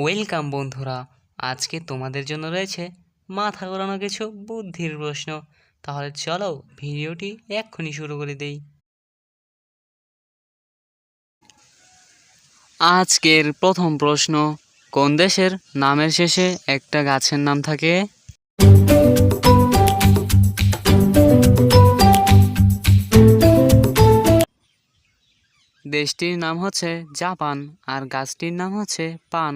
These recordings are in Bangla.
ওয়েলকাম বন্ধুরা, আজকে তোমাদের জন্য রয়েছে মাথা ঘোরানো কিছু বুদ্ধির প্রশ্ন। তাহলে চলো ভিডিওটি এক্ষুনি শুরু করে দেই। আজকের প্রথম প্রশ্ন, কোন দেশের নামের শেষে একটা গাছের নাম থাকে? দেশটির নাম হচ্ছে জাপান আর গাছটির নাম হচ্ছে পান।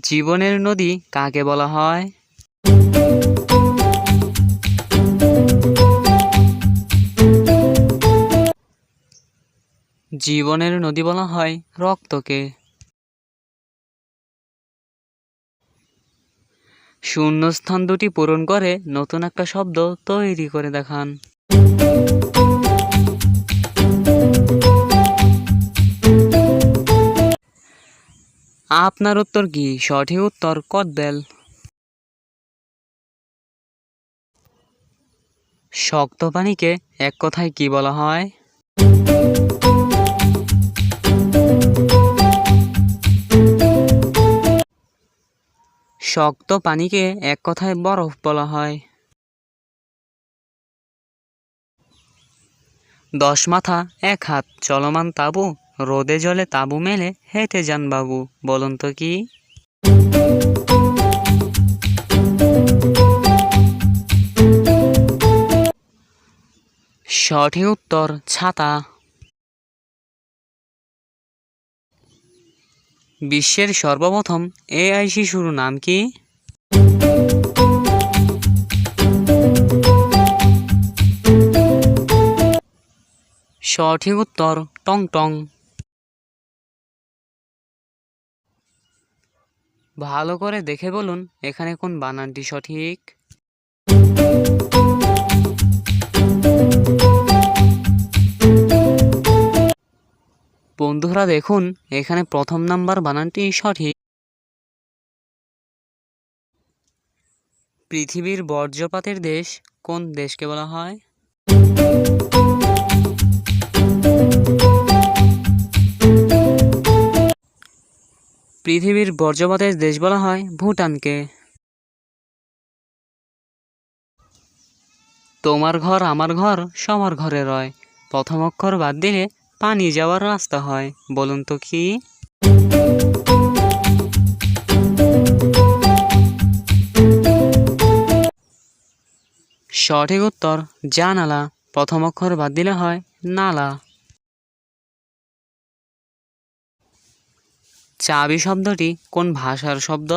জীবনের নদী কাকে বলা হয়? জীবনের নদী বলা হয় রক্তকে। শূন্যস্থান দুটি পূরণ করে নতুন একটা শব্দ তৈরি করে দেখান। আপনার উত্তর কি? সঠিক উত্তর কদবেল। শক্ত পানিকে এক কথায় কি বলা হয়? শক্ত পানিকে এক কথায় বরফ বলা হয়। দশ মাথা, এক হাত চলমান তাবু রোদে জলে তাবু মেলে হেঁটে যান বাবু, বলুন তো কি? সঠিক উত্তর, ছাতা। বিশ্বের সর্বপ্রথম এআই শিশুর নাম কি? সঠিক উত্তর টং টং ভালো করে দেখে বলুন এখানে কোন বানানটি সঠিক। বন্ধুরা দেখুন, এখানে প্রথম নাম্বার বানানটি সঠিক। পৃথিবীর বর্জ্যপাতের দেশ কোন দেশকে বলা হয়? পৃথিবীর বর্জ্যপাতের দেশ বলা হয় ভুটানকে। তোমার ঘর আমার ঘর, সবার ঘরে রয়। প্রথম অক্ষর বাদ দিলে পানি যাওয়ার রাস্তা হয়, বলুন তো কি? সঠিক উত্তর, জানালা। প্রথম অক্ষর বাদ দিলে হয় নালা। চাবি শব্দটি কোন ভাষার শব্দ?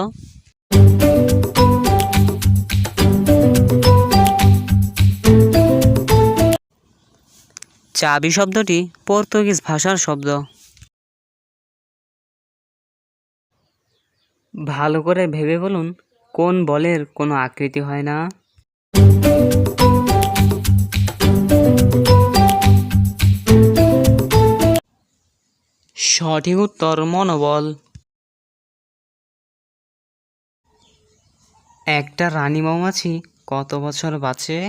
চাবি শব্দটি পর্তুগিজ ভাষার শব্দ। ভালো করে ভেবে বলুন, কোন বলের কোনো আকৃতি হয় না? সঠিক উত্তর মনোবল। একটা রানী মৌমাছি কত বছর বাঁচে?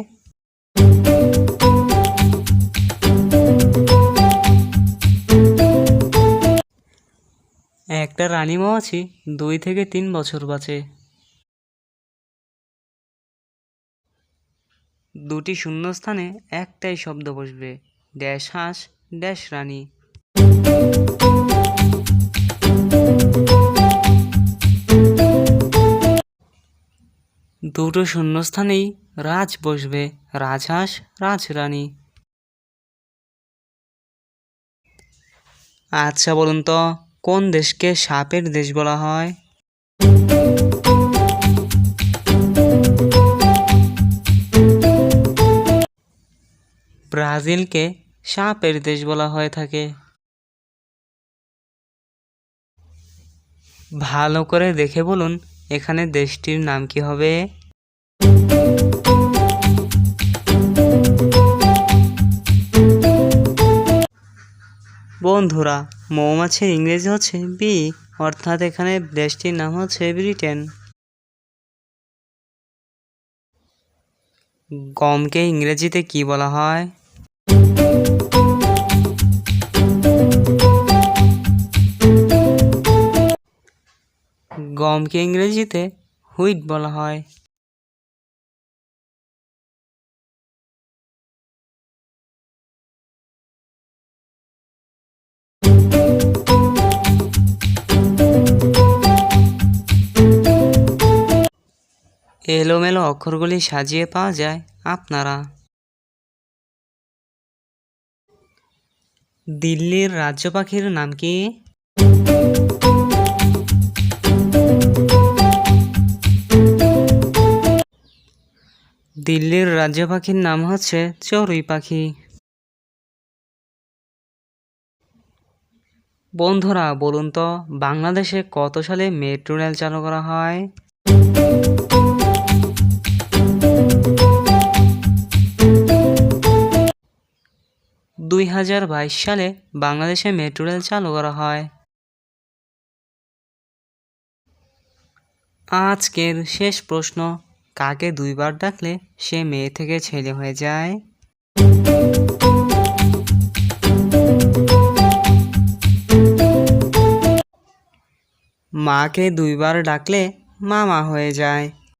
একটা রানী মৌমাছি দুই থেকে তিন বছর বাঁচে। দুটি শূন্যস্থানে একটাই শব্দ বসবে, ড্যাশ হাঁস, ড্যাশ রানী। দুটো শূন্যস্থানেই রাজ বসবে, রাজহাঁস, রাজরানী। আচ্ছা বলুন তো, কোন দেশকে সাপের দেশ বলা হয়? ব্রাজিলকে সাপের দেশ বলা হয়ে থাকে। ভালো করে দেখে বলুন, এখানে দেশটির নাম কি হবে? বন্ধুরা, মৌমাছির ইংরেজি হচ্ছে বি অর্থাৎ এখানে দেশটির নাম হচ্ছে ব্রিটেন। গমকে ইংরেজিতে কি বলা হয়? গমকে ইংরেজিতে হুইট বলা হয়। এলোমেলো অক্ষরগুলি সাজিয়ে পাওয়া যায় আপনারা। দিল্লির রাজ্য পাখির নাম কি? দিল্লির রাজ্য পাখির নাম হচ্ছে চড়ুই পাখি। বন্ধুরা, বলুন তো, বাংলাদেশে কত সালে মেট্রো রেল চালু করা হয়? দুই হাজার বাইশ সালে বাংলাদেশে মেট্রো রেল চালু করা হয়। আজকের শেষ প্রশ্ন, কাকে দুইবার ডাকলে সে মেয়ে থেকে ছেলে হয়ে যায়? মাকে দুইবার ডাকলে মামা হয়ে যায়।